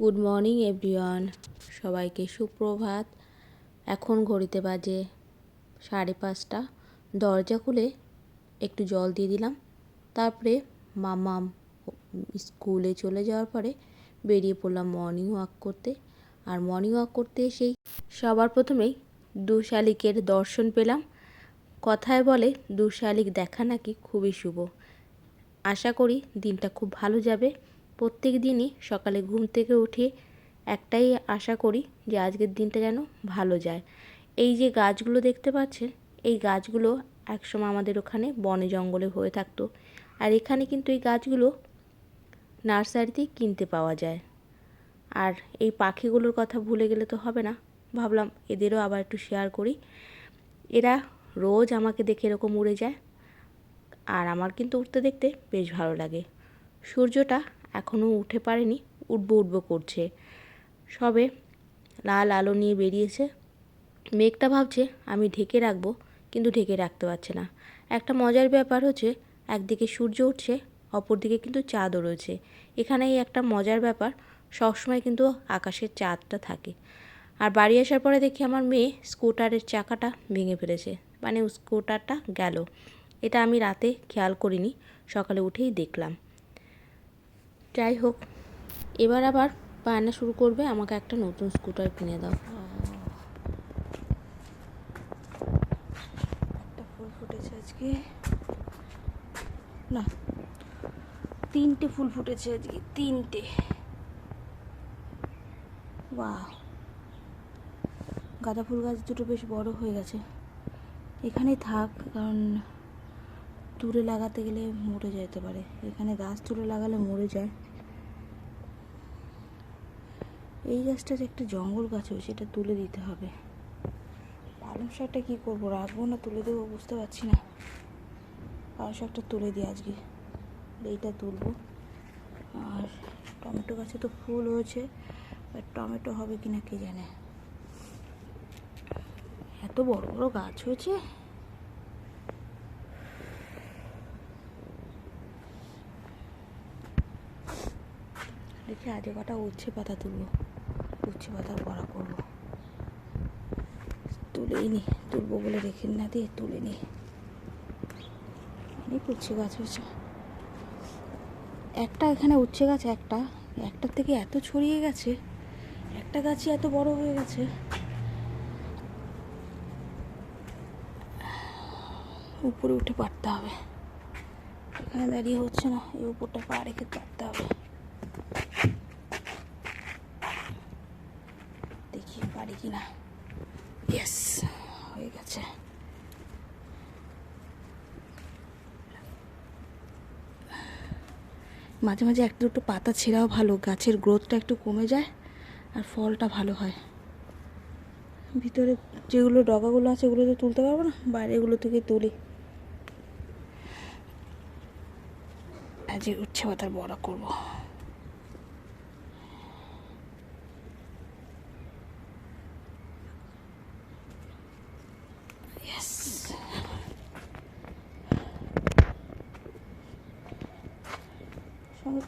Good morning everyone সবাইকে সুপ্রভাত। এখন ঘড়িতে বাজে সাড়ে পাঁচটা। দরজা খুলে একটু জল দিয়ে দিলাম। তারপরে মামাম স্কুলে চলে যাওয়ার পরে বেরিয়ে পড়লাম মর্নিং ওয়াক করতে। আর মর্নিং ওয়াক করতে এসেই সবার প্রথমেই দু শালিকের দর্শন পেলাম। কথায় বলে, দু শালিক দেখা নাকি খুবই শুভ। আশা করি দিনটা খুব ভালো যাবে। প্রত্যেক দিনই সকালে ঘুম থেকে উঠে একটাই আশা করি যে আজকের দিনটা যেন ভালো যায়। এই যে গাছগুলো দেখতে পাচ্ছেন, এই গাছগুলো একসময় আমাদের ওখানে বনে জঙ্গলে হয়ে থাকতো। আর এখানে কিন্তু এই গাছগুলো নার্সারিতেই কিনতে পাওয়া যায়। আর এই পাখিগুলোর কথা ভুলে গেলে তো হবে না। ভাবলাম এদেরও আবার একটু শেয়ার করি। এরা রোজ আমাকে দেখে এরকম উড়ে যায়। আর আমার কিন্তু উঠতে দেখতে বেশ ভালো লাগে। সূর্যটা এখনও উঠে পারেনি, উঠবো উঠবো করছে। সবে লাল আলো নিয়ে বেরিয়েছে। মেঘটা ভাবছে, আমি ঢেকে রাখব, কিন্তু ঢেকে রাখতে পারছে না। একটা মজার ব্যাপার হচ্ছে, একদিকে সূর্য উঠছে, অপরদিকে কিন্তু চাঁদও রয়েছে। এখানে এই একটা মজার ব্যাপার, সবসময় কিন্তু আকাশের চাঁদটা থাকে। আর বাড়ি আসার পরে দেখি আমার মেয়ে স্কুটারের চাকাটা ভেঙে ফেলেছে মানে স্কুটারটা গেল। এটা আমি রাতে খেয়াল করিনি, সকালে উঠেই দেখলাম। যাই হোক, এবার আবার বায়না শুরু করবে, আমাকে একটা নতুন স্কুটার কিনে দাও। একটা ফুল ফুটেছে আজকে। না, তিনটে ফুল ফুটেছে আজকে, তিনটে। বাহ গাঁদা ফুল গাছ দুটো বেশ বড় হয়ে গেছে। এখানেই থাক, কারণ দূরে লাগাতে গেলে মরে যেতে পারে। এখানে গাছ তুলে লাগালে মরে যায়। এই গাছটার একটা জঙ্গল গাছ হয়েছে সেটা তুলে দিতে হবে। পালং শাকটা কী করব, রাখব না তুলে দেবো বুঝতে পারছি না। পালং শাকটা তুলে দিই আজকে। এইটা তুলবো। আর টমেটো গাছে তো ফুল হয়েছে। টমেটো হবে কি না কে জানে? এত বড় বড় গাছ হয়েছে। দেখি আজে কটা উচ্ছে পাতা তুলবো। উচ্ছে পাতা বড়া করব। তুলেই নি, তুলবো বলে রেখে না দিয়ে তুলে নি। অনেক উচ্ছে গাছ হয়েছে একটা এখানে উচ্ছে গাছ, একটা। একটার থেকে এত ছড়িয়ে গেছে, একটা গাছই এত বড় হয়ে গেছে। উপরে উঠে পারতে হবে। এখানে দাঁড়িয়ে হচ্ছে না, এই উপরটা পা রেখে পারতে হবে। দেখি পারি কি না? ইয়েস হয়ে গেছে। মাঝে মাঝে একটা দুটো পাতা ছেঁড়াও ভালো, গাছের গ্রোথটা একটু কমে যায় আর ফলটা ভালো হয়। ভিতরে যেগুলো ডগাগুলো আছে ওগুলো তো তুলতে পারব না? বাইরেগুলো থেকে তুলি। আজ এই উচ্ছে পাতার বড়া করব।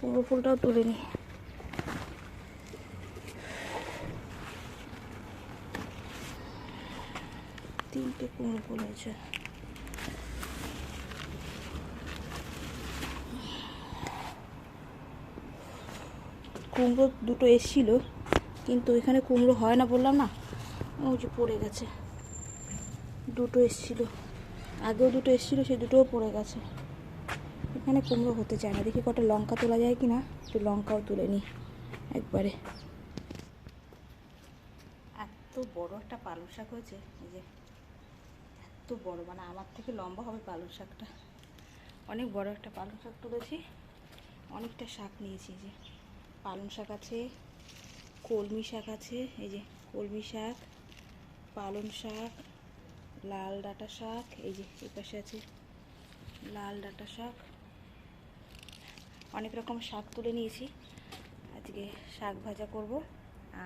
কুমড়ো ফুলটাও তুলে নিই। তিনটে কুমড়ো ফুল হয়েছে কুমড়ো দুটো এসছিল, কিন্তু এখানে কুমড়ো হয় না বললাম না? ওই যে পড়ে গেছে। দুটো এসছিল। আগেও দুটো এসছিল সেই দুটোও পড়ে গেছে। এখানে কুমড়ো হতে চায় না। দেখি কটা লঙ্কা তোলা যায় কি না একটু লঙ্কাও তুলে নিই একবারে। এত বড় একটা পালং শাক হয়েছে, এই যে এত বড় মানে আমার থেকে লম্বা হবে পালং শাকটা। অনেক বড় একটা পালং শাক তুলেছি, অনেকটা শাক নিয়েছি যে পালং শাক আছে, কলমি শাক আছে, এই যে কলমি শাক, পালং শাক, লাল ডাঁটা শাক, এই যে এই পাশে আছে লাল ডাঁটা শাক। অনেক রকম শাক তুলে নিয়েছি। আজকে শাক ভাজা করব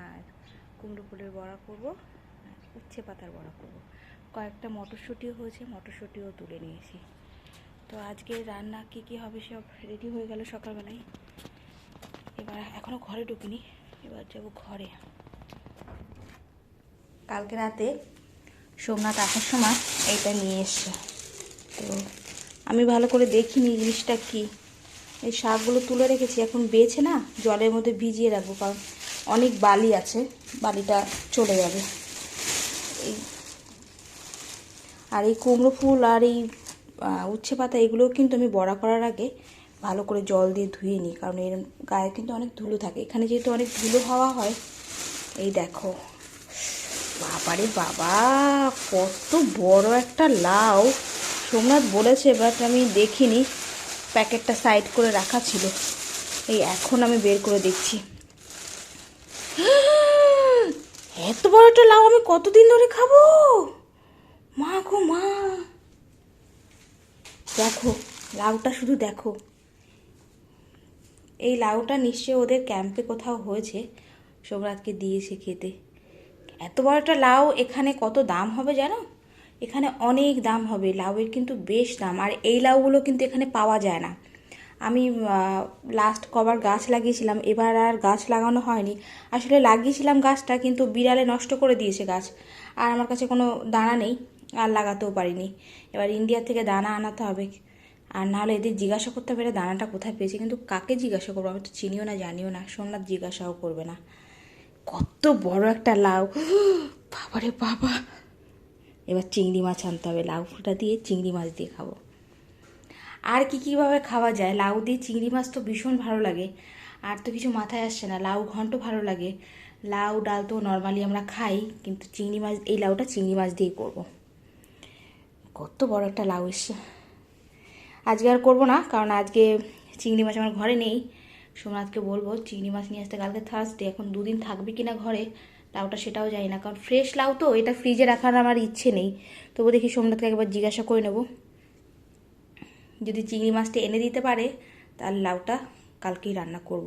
আর কুমড়ো ফুলের বড়া করব আর উচ্ছে পাতার বড়া করব। কয়েকটা মটরশুঁটিও হয়েছে, মটরশুঁটিও তুলে নিয়েছি। তো আজকে রান্না কি কি হবে সব রেডি হয়ে গেল সকালবেলায়। এবার এখনও ঘরে ঢুকিনি, এবার যাব ঘরে। কালকে রাতে সোমনাথ আসার সময় এইটা নিয়ে এসছে। তো আমি ভালো করে দেখিনি জিনিসটা কি। এই শাকগুলো তুলে রেখেছি, এখন বেছে না জলের মধ্যে ভিজিয়ে রাখব, কারণ অনেক বালি আছে, বালিটা চলে যাবে। এই আর এই কুমড়ো ফুল আর এই উচ্ছে পাতা, এগুলোও কিন্তু আমি বড়া করার আগে ভালো করে জল দিয়ে ধুয়ে নিই, কারণ এর গায়ে কিন্তু অনেক ধুলো থাকে। এখানে যেহেতু অনেক ধুলো হাওয়া হয়, এই দেখো। বাবারে বাবা, কত বড় একটা লাউ। সোমনাথ বলেছে, বাট আমি দেখিনি। প্যাকেটটা সাইড করে রাখা ছিল। এই এখন আমি বের করে দেখছি। এত বড় একটা লাউ আমি কতদিন ধরে খাব? মা গো, মা। দেখো, লাউটা শুধু দেখো। এই লাউটা নিশ্চয়ই ওদের ক্যাম্পে কোথাও হয়েছে, সোমরাতকে দিয়েছে খেতে। এত বড় একটা লাউ এখানে কত দাম হবে জানো? এখানে অনেক দাম হবে, লাউয়ের কিন্তু বেশ দাম, আর এই লাউগুলো কিন্তু এখানে পাওয়া যায় না। আমি লাস্ট কবার গাছ লাগিয়েছিলাম, এবার আর গাছ লাগানো হয়নি। আসলে লাগিয়েছিলাম গাছটা, কিন্তু বিড়ালে নষ্ট করে দিয়েছে গাছ, আর আমার কাছে কোনো দানা নেই, আর লাগাতেও পারিনি। এবার ইন্ডিয়া থেকে দানা আনাতে হবে, আর নাহলে এদের জিজ্ঞাসা করতে হবে দানাটা কোথায় পেয়েছে? কিন্তু কাকে জিজ্ঞাসা করব? আমি তো চিনিও না, জানিও না, সোমনাথ জিজ্ঞাসাও করবে না। কত বড় একটা লাউ, বাবারে বাবা! এবার চিংড়ি মাছ আনতে হবে, লাউ ফুলটা দিয়ে চিংড়ি মাছ দিয়ে খাব। আর কি কীভাবে খাওয়া যায়? লাউ দিয়ে চিংড়ি মাছ তো ভীষণ ভালো লাগে, আর তো কিছু মাথায় আসছে না। লাউ ঘন্ট ভালো লাগে, লাউ, ডাল তো নর্মালি আমরা খাই, কিন্তু চিংড়ি মাছ, এই লাউটা চিংড়ি মাছ দিয়েই করব। কত বড় একটা লাউ এসছে। আজকে আর করব না, কারণ আজকে চিংড়ি মাছ আমার ঘরে নেই। সোমনাথকে বলব, চিংড়ি মাছ নিয়ে আসতে কালকে থার্সডে এখন দুদিন থাকবে কি না ঘরে লাউটা সেটাও জানি না। কারণ ফ্রেশ লাউ তো, এটা ফ্রিজে রাখার আমার ইচ্ছে নেই। তবু দেখি সোমনাথকে একবার জিজ্ঞাসা করে নেব। যদি চিংড়ি মাছটা এনে দিতে পারে, তাহলে লাউটা কালকেই রান্না করব।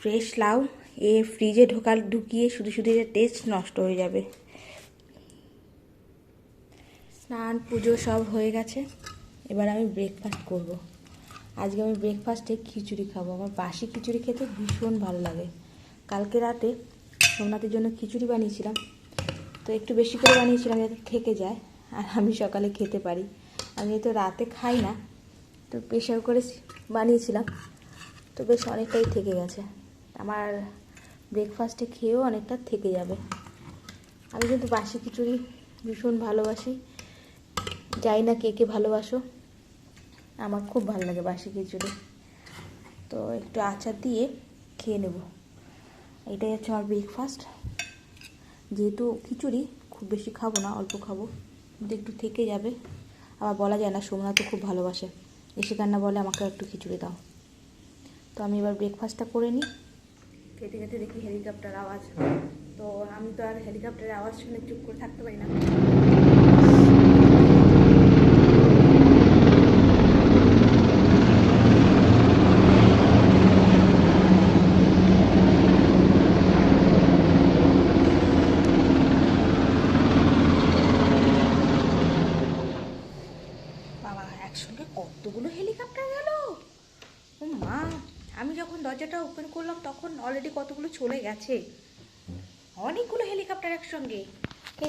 ফ্রেশ লাউ, এ ফ্রিজে ঢোকাল ঢুকিয়ে শুধু শুধু এর টেস্ট নষ্ট হয়ে যাবে। স্নান, পুজো সব হয়ে গেছে। এবার আমি ব্রেকফাস্ট করব। আজকে আমি ব্রেকফাস্টে খিচুড়ি খাব। আমার বাসি খিচুড়ি খেতে ভীষণ ভালো লাগে। কালকে রাতে সোমনাথের জন্য খিচুড়ি বানিয়েছিলাম। তো একটু বেশি করে বানিয়েছিলাম যাতে থেকে যায়, আর আমি সকালে খেতে পারি। আমি তো রাতে খাই না, তো প্রেশার করে বানিয়েছিলাম। তো বেশ অনেকটাই থেকে গেছে। আমার ব্রেকফাস্টে খেয়েও অনেকটা থেকে যাবে। আমি কিন্তু বাসি খিচুড়ি ভীষণ ভালোবাসি। যাই না কে কে ভালোবাসো। আমার খুব ভালো লাগে বাসি খিচুড়ি। তো একটু আচার দিয়ে খেয়ে নেব। এটাই হচ্ছে আমার ব্রেকফাস্ট যেহেতু খিচুড়ি, খুব বেশি খাব না, অল্প খাব। কিন্তু একটু থেকে যাবে। আবার বলা যায় না সোমনাথও খুব ভালোবাসে। এসে কান্না বলে আমাকে একটু খিচুড়ি দাও। তো আমি এবার ব্রেকফাস্টটা করে নিই। খেতে খেতে দেখি হেলিকপ্টার আওয়াজ। তো আমি তো আর হেলিকপ্টারের আওয়াজ শুনে চুপ করে থাকতে পারি না বাবা একসঙ্গে কতগুলো হেলিকপ্টার গেল ও মা আমি যখন দরজাটা ওপেন করলাম তখন অলরেডি কতগুলো চলে গেছে অনেকগুলো হেলিকপ্টার একসঙ্গে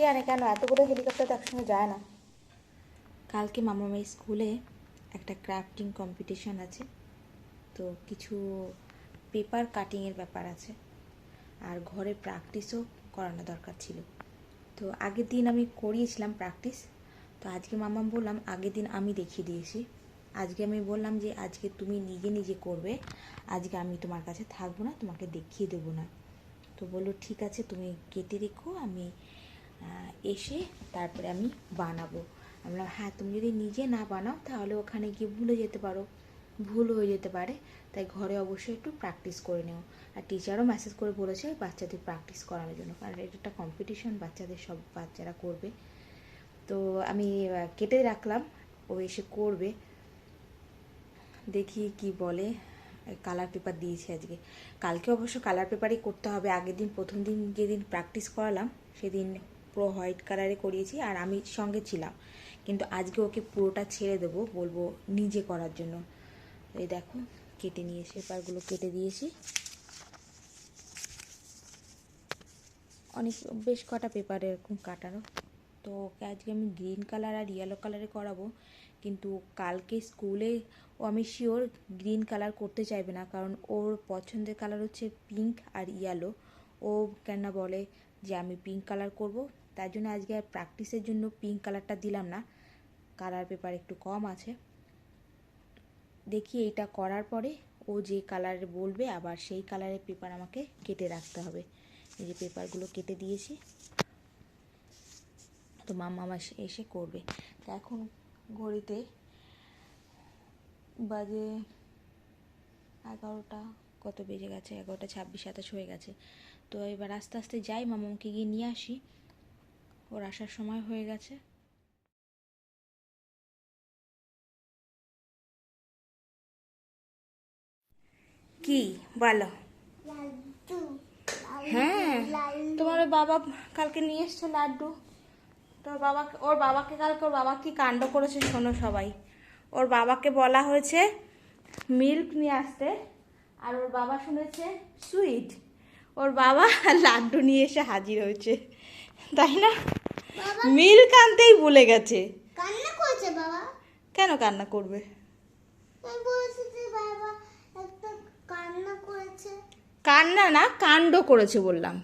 জানে কেন? এতগুলো হেলিকপ্টার তো একসঙ্গে যায় না। কালকে মামা মামামাই স্কুলে একটা ক্রাফটিং কম্পিটিশন আছে। তো কিছু পেপার কাটিংয়ের ব্যাপার আছে। আর ঘরে প্র্যাকটিসও করানো দরকার ছিল। তো আগের দিন আমি করিয়েছিলাম প্র্যাকটিস তো আজকে মামাম বললাম, আগের দিন আমি দেখিয়ে দিয়েছি। আজকে আমি বললাম যে, আজকে তুমি নিজে নিজে করবে। আজকে আমি তোমার কাছে থাকব না, তোমাকে দেখিয়ে দেবো না। তো বলল, ঠিক আছে, তুমি কেটে রেখো, আমি এসে তারপরে আমি বানাবো। আমি বললাম হ্যাঁ তুমি যদি নিজে না বানাও, তাহলে ওখানে গিয়ে ভুলে যেতে পারো। ভুল হয়ে যেতে পারে। তাই ঘরে অবশ্যই একটু প্র্যাকটিস করে নিও। আর টিচারও মেসেজ করে বলেছে বাচ্চাদের প্র্যাকটিস করানোর জন্য। কারণ এটা একটা কম্পিটিশন বাচ্চাদের সব, বাচ্চারা করবে। তো আমি কেটে রাখলাম। ও এসে করবে। দেখি কি বলে। কালার পেপার দিয়েছি আজকে। কালকে অবশ্য কালার পেপারই করতে হবে। আগের দিন, প্রথম দিন যেদিন প্র্যাকটিস করালাম, সেদিন পুরো হোয়াইট কালারে করিয়েছি আর আমি সঙ্গে ছিলাম। কিন্তু আজকে ওকে পুরোটা ছেড়ে দেবো, বলব নিজে করার জন্য। এই দেখো, কেটে নিয়ে নিয়েছি পেপারগুলো কেটে দিয়েছি। অনেক, বেশ কটা পেপার এরকম কাটানো। তো ওকে আজকে আমি গ্রিন কালার আর ইয়েলো কালারে করাবো। কিন্তু কালকে স্কুলে ও আমি শিওর গ্রিন কালার করতে চাইবে না, কারণ ওর পছন্দের কালার হচ্ছে পিঙ্ক আর ইয়েলো। ও কেন বলে যে আমি পিঙ্ক কালার করব। তার জন্য আজকে আর প্র্যাকটিসের জন্য পিঙ্ক কালারটা দিলাম না। কালার পেপার একটু কম আছে। দেখি এইটা করার পরে ও যে কালার বলবে, আবার সেই কালারের পেপার আমাকে কেটে রাখতে হবে। এই যে পেপারগুলো কেটে দিয়েছি। তো মামা এসে করবে। তো এখন ঘড়িতে বাজে এগারোটা, কত বেজে গেছে? এগারোটা ছাব্বিশ, সাতাশ হয়ে গেছে। তো এবার আস্তে আস্তে যাই মামাকে গিয়ে নিয়ে আসি। ওর আসার সময় হয়ে গেছে। কি? বলো। হ্যাঁ। তোমার বাবা কালকে নিয়ে এসছে লাড্ডু। তোর বাবাকে ওর বাবাকে কালকে ওর বাবা কি কাণ্ড করেছে শোনো সবাই। ওর বাবাকে বলা হয়েছে মিল্ক নিয়ে আসতে। আর ওর বাবা শুনেছে সুইট। ওর বাবা লাড্ডু নিয়ে এসে হাজির হয়েছে। তাই না? মিল আনতেই ভুলে গেছে। কান্না করেছে বাবা? কেন কান্না করবে? কান্না করেছে। কান্না না কাণ্ড করেছে বললাম।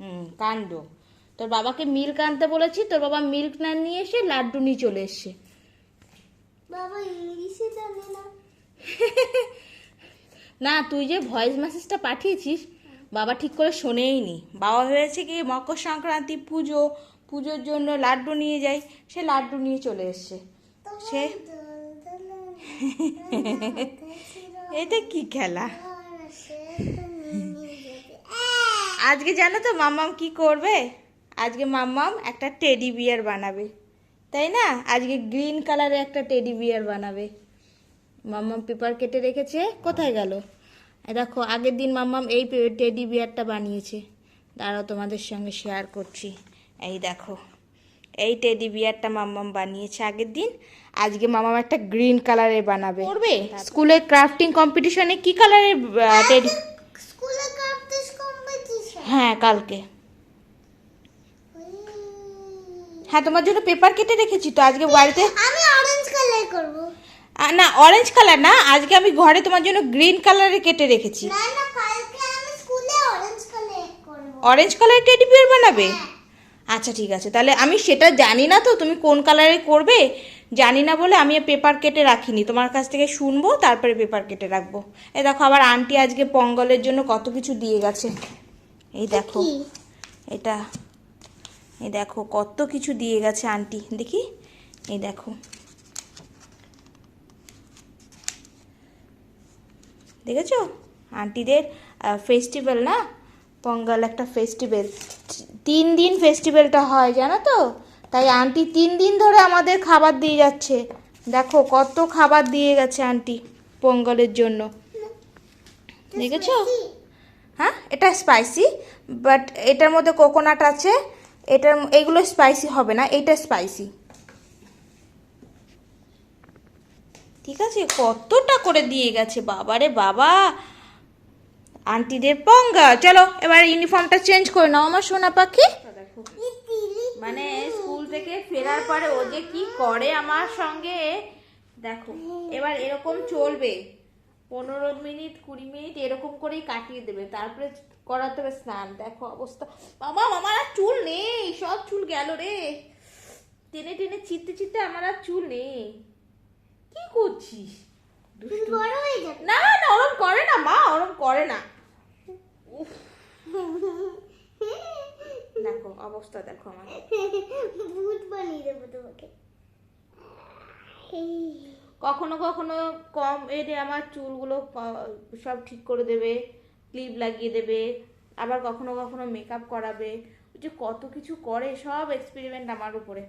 হুম কাণ্ড। তোর বাবাকে মিল্ক আনতে বলেছি তোর বাবা মিল্ক না নিয়ে এসে লাড্ডু নিয়ে চলে এসছে। বাবা ইংলিশে জানে না। না তুই যে ভয়েস মেসেজটা পাঠিয়েছিস বাবা ঠিক করে শোনেই নি বাবা ভেবেছে কি মকর সংক্রান্তি পুজো, পুজোর জন্য লাড্ডু নিয়ে যাই সে লাড্ডু নিয়ে চলে এসছে। সে এটা কি খেলা? আজকে জানো তো মাম্মাম কি করবে? আজকে মাম্মাম একটা টেডি বিয়ার বানাবে। তাই না? আজকে গ্রিন কালারের একটা টেডি বিয়ার বানাবে। মাম্মাম পেপার কেটে রেখেছে। কোথায় গেল? দেখো আগের দিন মাম্মাম এই টেডি বিয়ারটা বানিয়েছে। দাঁড়াও তোমাদের সঙ্গে শেয়ার করছি। এই দেখো এই টেডি বিয়ারটা মাম্মাম বানিয়েছে আগের দিন। আজকে মামাম একটা গ্রিন কালারের বানাবে। করবে স্কুলে ক্রাফটিং কম্পিটিশনে কি কালারের টেডি স্কুলে ক্রাফটিস কম্পিটিশন হ্যাঁ কালকে। হ্যাঁ তোমার জন্য পেপার কেটে রেখেছি তো আজকে বাড়িতে আমি অরেঞ্জ কালার করব। না অরেঞ্জ কালার না আজকে আমি ঘরে তোমার জন্য গ্রিন কালারে কেটে রেখেছি। অরেঞ্জ কালার করব। অরেঞ্জ টেডি বিয়ার বানাবে? আচ্ছা ঠিক আছে তাহলে আমি সেটা জানি না তো তুমি কোন কালারে করবে? জানি না বলে আমি পেপার কেটে রাখিনি। তোমার কাছ থেকে শুনব তারপরে পেপার কেটে রাখব। এই দেখো আবার আন্টি আজকে পঙ্গলের জন্য কত কিছু দিয়ে গেছে। এই দেখো এটা এই দেখো কত কিছু দিয়ে গেছে আন্টি দেখি এই দেখো। দেখেছ? আন্টিদের ফেস্টিভ্যাল না? পঙ্গাল একটা ফেস্টিভ্যাল তিন দিন ফেস্টিভ্যালটা হয়, জানো তো? তাই আন্টি তিন দিন ধরে আমাদের খাবার দিয়ে যাচ্ছে। দেখো, কত খাবার দিয়ে গেছে আন্টি পঙ্গলের জন্য। দেখেছ? হ্যাঁ এটা স্পাইসি বাট এটার মধ্যে কোকোনাট আছে, এটার, এগুলো স্পাইসি হবে না, এটা স্পাইসি ঠিক আছে? কতটা করে দিয়ে গেছে? বাবারে বাবা! আন্টিদের পঙ্গা। চলো, এবার ইউনিফর্মটা চেঞ্জ করে নাও আমার সোনা পাখি। মানে স্কুল থেকে ফেরার পরে ও যে কি করে আমার সঙ্গে? দেখো, এবার এরকম চলবে। পনেরো মিনিট, কুড়ি মিনিট এরকম করেই কাটিয়ে দেবে। তারপরে করাতে হবে স্নান। দেখো অবস্থা। বাবা, আমার আর চুল নেই। সব চুল গেল রে। টেনে টেনে চিত্তে চিত্তে আমার আর চুল নেই। কি করছিস? বড় হয়ে যাবে। না না ওরম করে না মা ওরম করে না। দেখো অবস্থা দেখো আমার। ভূত বানিয়ে দেবো তোমাকে। কখনো কখনো কম এনে আমার চুলগুলো সব ঠিক করে দেবে ক্লিপ লাগিয়ে দেবে আবার কখনো কখনো মেকআপ করাবে। যে কত কিছু করে সব এক্সপেরিমেন্ট আমার উপরে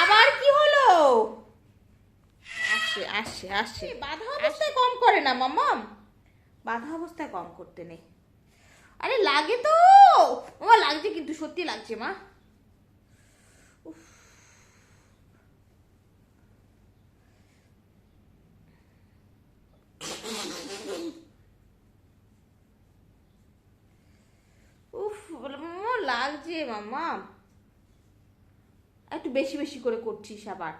আবার আসছে আসছে আসছে। বাধা অবস্থায় কম করে না মামাম বাধা অবস্থায় কম করতে নেই। আরে লাগে তো। ও লাগছে কিন্তু সত্যি লাগছে মা। মাম্মা একটু বেশি বেশি করে করছিস আবার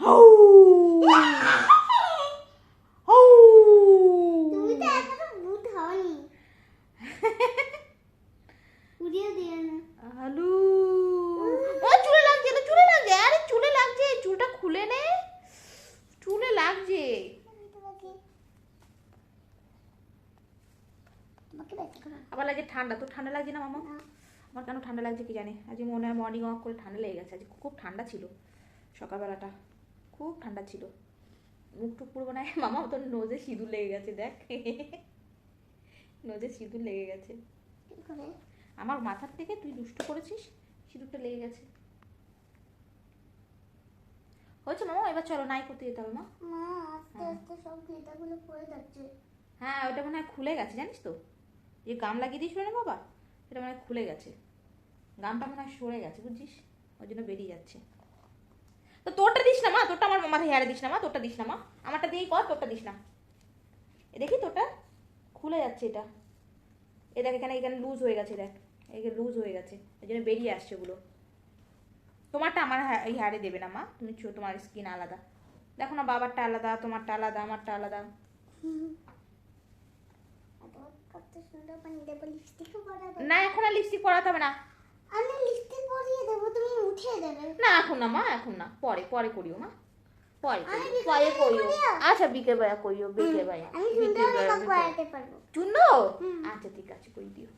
হাউ! হাউ! তুমি তো এখনও ভূত হওনি উড়িয়ে দিও না আলু ও চুলে লাগছে তো চুলে লাগছে আরে চুলে লাগছে চুলটা খুলে নে চুলে লাগছে আমি তোমাকে তোমাকে ব্যক্ত করা আবার লাগছে ঠান্ডা তো ঠান্ডা লাগছে না মামা আমার কেন ঠান্ডা লাগছে কি জানি আজকে মনে হয় মর্নিং ওয়াক করে ঠান্ডা লেগে গেছে আজকে খুব ঠান্ডা ছিল সকালবেলাটা খুব ঠান্ডা ছিল। মুখ টুক পুরো মনে মামা তোর নোজে সিঁদুর লেগে গেছে দেখ। নোজে সিঁদুর লেগে গেছে। আমার মাথার থেকে তুই দুষ্টু করেছিস সিঁদুরটা লেগে গেছে। হয়েছে মামা? এবার চলো নাই করতে যেতে হবে মা। আস্তে আস্তে সব ফিতাগুলো পড়ে যাচ্ছে। হ্যাঁ ওটা মনে হয় খুলে গেছে জানিস তো? যে গাম লাগিয়ে দিয়েছিল না বাবা সেটা মনে হয় খুলে গেছে। গামটা মনে হয় সরে গেছে বুঝছিস? ওই জন্য বেরিয়ে যাচ্ছে। তো তোরটা দিস না মা। তোরটা আমার মাথায় হেয়ারে দিস না মা। তোরটা দিস না মা। আমারটা দিয়েই কর তোরটা দিস না। এ দেখি তোরটা খুলে যাচ্ছে এটা। এ দেখ এখানে এখানে লুজ হয়ে গেছে দেখ। এখানে লুজ হয়ে গেছে। ওই জন্য বেরিয়ে আসছে ওগুলো। তোমারটা আমার এই হারে দেবে না মা। তুমি ছো- তোমার স্কিন আলাদা। দেখো না বাবারটা আলাদা তোমারটা আলাদা আমারটা আলাদা। না এখন আর লিপস্টিক পরাতে হবে না। আমি লিপস্টিক পরিয়ে দেবো তুমি উঠিয়ে দেবে। না এখন না মা এখন না। পরে পরে করিও মা। পরে পরে করিও? আচ্ছা বিকেল বেলা করিও বিকেল বেলা বিকেল আচ্ছা ঠিক আছে করে দিও।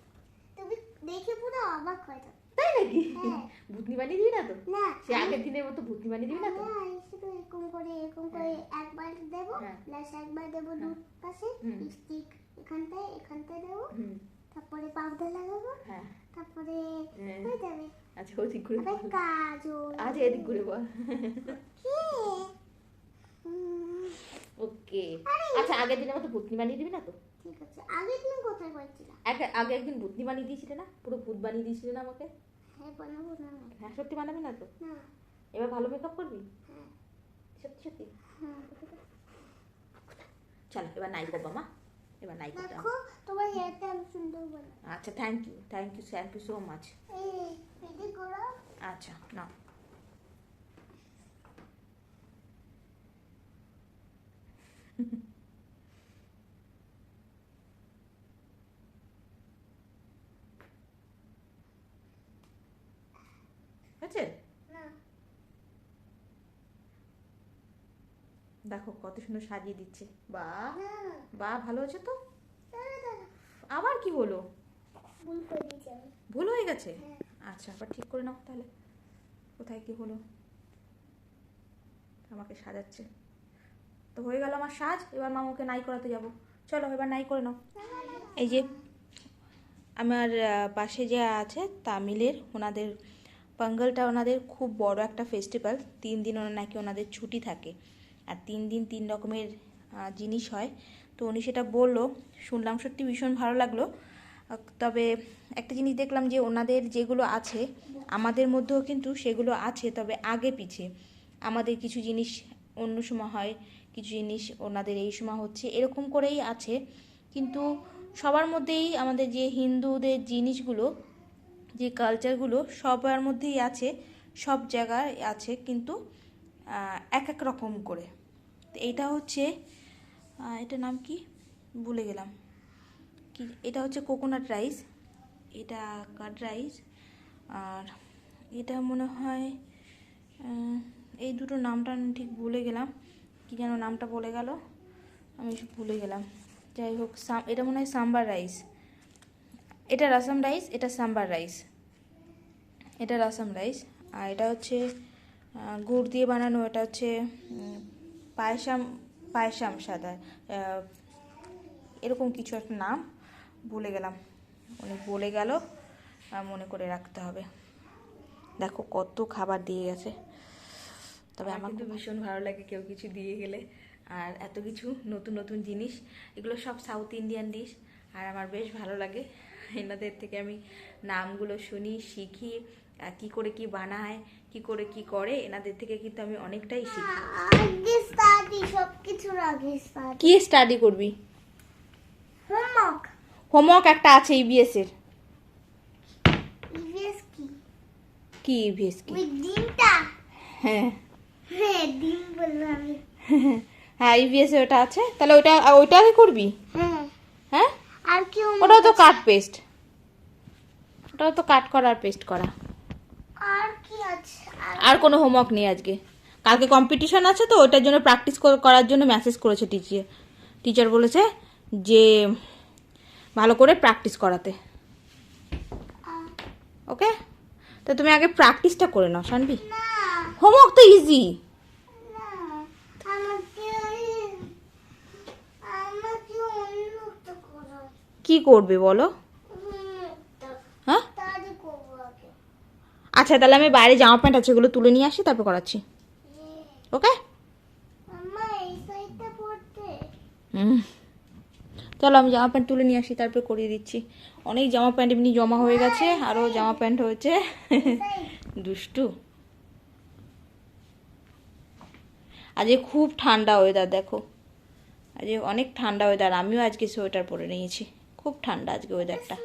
তুমি দেখে পুরো অবাক হয়ে যাবে তাই নাকি? হ্যাঁ। ভূতনি বানিয়ে দিবি না তো? না সে আগের দিনের মতো ভূতনি বানিয়ে দিবি না তো? শুধু এরকম করে এরকম করে একবার দেবো হ্যাঁ। প্লাস একবার দেবো দু পাশে হুম। লিপস্টিক এখানটায় এখানটায় দেবো তারপরে পাউডার লাগাবো। হ্যাঁ। তারপরে হ্যাঁ। হয়ে যাবে। আচ্ছা ওদিক ঘুরে বল। কাজল আচ্ছা এদিক ঘুরে বল? ওকে। আচ্ছা আগের দিনের মতো ভূতনি বানিয়ে দিবি না তো? ঠিক আছে আগে তুমি কোথায় বলছিলা আগে আগে একদিন ভূতনি বানিয়ে দিয়েছিলে না? পুরো ভূত বানিয়ে দিয়েছিলে না আমাকে? হ্যাঁ বানাবো না হ্যাঁ সত্যি বানাবি না তো? না। এবার ভালো মেকআপ করবি? হ্যাঁ। সত্যি সত্যি? হ্যাঁ চলো এবার নাই করব মা। এবার নাই করতে হবে। দেখো তোমার হেয়ারটা আমি সুন্দর বানাবো আচ্ছা thank you thank you thank you so much এই এদিকে ঘোরাও আচ্ছা না হয়েছে না দেখো কত সুন্দর সাজিয়ে দিচ্ছে। বা না বা ভালো হয়েছে তো? দাঁড়া আবার কি হলো? ভুল হয়ে গেছে? হ্যাঁ। আচ্ছা আবার ঠিক করে নাও তাহলে। কোথায় কি হলো? আমাকে সাজাচ্ছে। তো হয়ে গেল আমার সাজ এবার মামাকে নাই করাতে যাব। চলো এবার নাই করে নাও। এই যে আমার পাশে যে আছে তামিলের ওনাদের পঙ্গলটা ওনাদের খুব বড় একটা ফেস্টিভ্যাল তিন দিন ওনার নাকি ওনাদের ছুটি থাকে। আর তিন দিন তিন রকমের জিনিস হয়। তো উনি সেটা বলল, শুনলাম সত্যি ভীষণ ভালো লাগল। তবে একটা জিনিস দেখলাম যে ওনাদের যেগুলো আছে, আমাদের মধ্যেও কিন্তু সেগুলো আছে, তবে আগে পিছে। আমাদের কিছু জিনিস অন্য সময় হয়, কিছু জিনিস ওনাদের এই সময় হচ্ছে, এরকম করেই আছে। কিন্তু সবার মধ্যেই আমাদের যে হিন্দুদের জিনিসগুলো, যে কালচারগুলো সবার মধ্যেই আছে, সব জায়গায় আছে। কিন্তু এক এক রকম করে। তো এইটা হচ্ছে এটা নাম কি? ভুলে গেলাম। কি, এটা হচ্ছে কোকোনাট রাইস এটা কার্ড রাইস আর এটা মনে হয় এই দুটো নামটা ঠিক ভুলে গেলাম। কি যেন নামটা বলে গেল। আমি ভুলে গেলাম। যাই হোক এটা মনে হয় সাম্বার রাইস এটা রাসাম রাইস এটা সাম্বার রাইস এটা রাসাম রাইস আর এটা হচ্ছে গুড় দিয়ে বানানো এটা হচ্ছে পায়সাম পায়সাম সাদা। এরকম কিছু একটা নাম ভুলে গেলাম। উনি বলে গেল মনে করে রাখতে হবে। দেখো কত খাবার দিয়ে গেছে। তবে আমার কিন্তু ভীষণ ভালো লাগে কেউ কিছু দিয়ে গেলে। আর এত কিছু নতুন নতুন জিনিস এগুলো সব সাউথ ইন্ডিয়ান ডিশ আর আমার বেশ ভালো লাগে। এনাদের থেকে আমি নামগুলো শুনি শিখি আর কি করে কি বানায় কি করে কি করে এনাদের থেকে কিন্তু আমি অনেকটাই শিখি। আগে স্টাডি সব কিছুর আগে স্টাডি কি স্টাডি করবি? হোমওয়ার্ক হোমওয়ার্ক একটা আছে ইবিএস এর। ইভিএস কি? কি ইবিএস কি? ওই ডিমটা? হ্যাঁ। হ্যাঁ ডিম বললাম। হ্যাঁ ইবিএস ওটা আছে। তাহলে ওইটা আগে করবি? হ্যাঁ। হ্যাঁ? আর কি ওটাও তো কাট পেস্ট ওটাও তো কাট করা আর পেস্ট করা। আর কি আছে? আর কোনো হোমওয়ার্ক নেই আজকে। কালকে কম্পিটিশন আছে তো, ওটার জন্য প্র্যাকটিস করার জন্য মেসেজ করেছে টিচার টিচার বলেছে যে, ভালো করে প্র্যাকটিস করাতে। ওকে তো তুমি আগে প্র্যাকটিসটা করে নাও শানবি হোমওয়ার্ক তো ইজি কি করবে বলো অন্য একটা হ্যাঁ তাড়াতাড়ি করব আগে আচ্ছা তাহলে আমি বাইরে জামা প্যান্ট আছে ওগুলো তুলে নিয়ে আসি তারপর করাচ্ছি। ওকে? পড়তে হুম। চলো আমি জামা প্যান্ট তুলে নিয়ে আসি তারপর করিয়ে দিচ্ছি। অনেক জামা প্যান্ট এমনি জমা হয়ে গেছে আরও জামা প্যান্ট হয়েছে। দুষ্টু। আজকে খুব ঠান্ডা ওয়েদার দেখো। আজকে অনেক ঠান্ডা ওয়েদার আমিও আজকে সোয়েটার পরে নিয়েছি। খুব ঠান্ডা আজকে ওয়েদারটা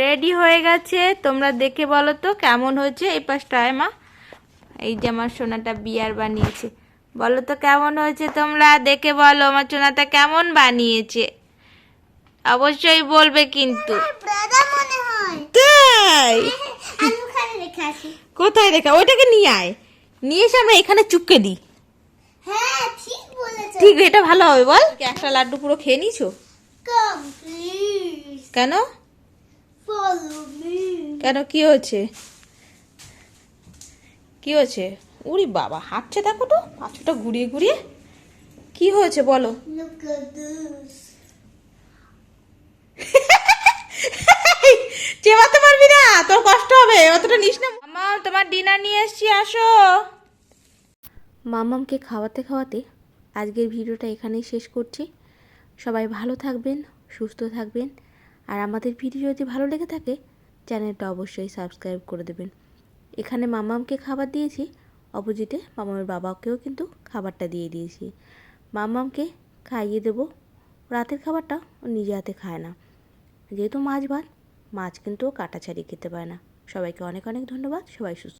রেডি হয়ে গেছে। তোমরা দেখে বলো তো কেমন হয়েছে। এই পাশটায় মা। এই যে আমার সোনাটা বিয়ার বানিয়েছে। বলো তো কেমন হয়েছে তোমরা? দেখে বলো আমার সোনাটা কেমন বানিয়েছে। অবশ্যই বলবে কিন্তু। মনে হয়। তাই? রেখে কোথায় দেখা ওইটাকে নিয়ে আয়। নিয়ে এসে আমরা এখানে চুপকে দিই। হ্যাঁ ঠিক এটা ভালো হবে বল। একটা লাড্ডু পুরো খেয়ে নিছো কেন? কেন কি হয়েছে? কি হয়েছে? উরি বাবা হাঁটছে দেখো তো পাঁচটা ঘুরিয়ে ঘুরিয়ে। কি হয়েছে বলো? চেবাতে পারবি না তোর কষ্ট হবে অতটা নিস না। মামা তোমার ডিনার নিয়ে এসছি আসো। মামামকে খাওয়াতে খাওয়াতে আজকের ভিডিওটা এখানেই শেষ করছি। সবাই ভালো থাকবেন সুস্থ থাকবেন। আর আমাদের ভিডিও যদি ভালো লেগে থাকে, চ্যানেলটা অবশ্যই সাবস্ক্রাইব করে দেবেন। এখানে মামামকে খাবার দিয়েছি, অপোজিটে মামামের বাবাকেও কিন্তু খাবারটা দিয়ে দিয়েছি। মামামকে খাইয়ে দেব, রাতের খাবারটা ও নিজে হাতে খায় না। যেহেতু মাছ ভাত, মাছ কিন্তু কাটা ছাড়িয়ে খেতে পারে না। সবাইকে অনেক অনেক ধন্যবাদ, সবাই সুস্থ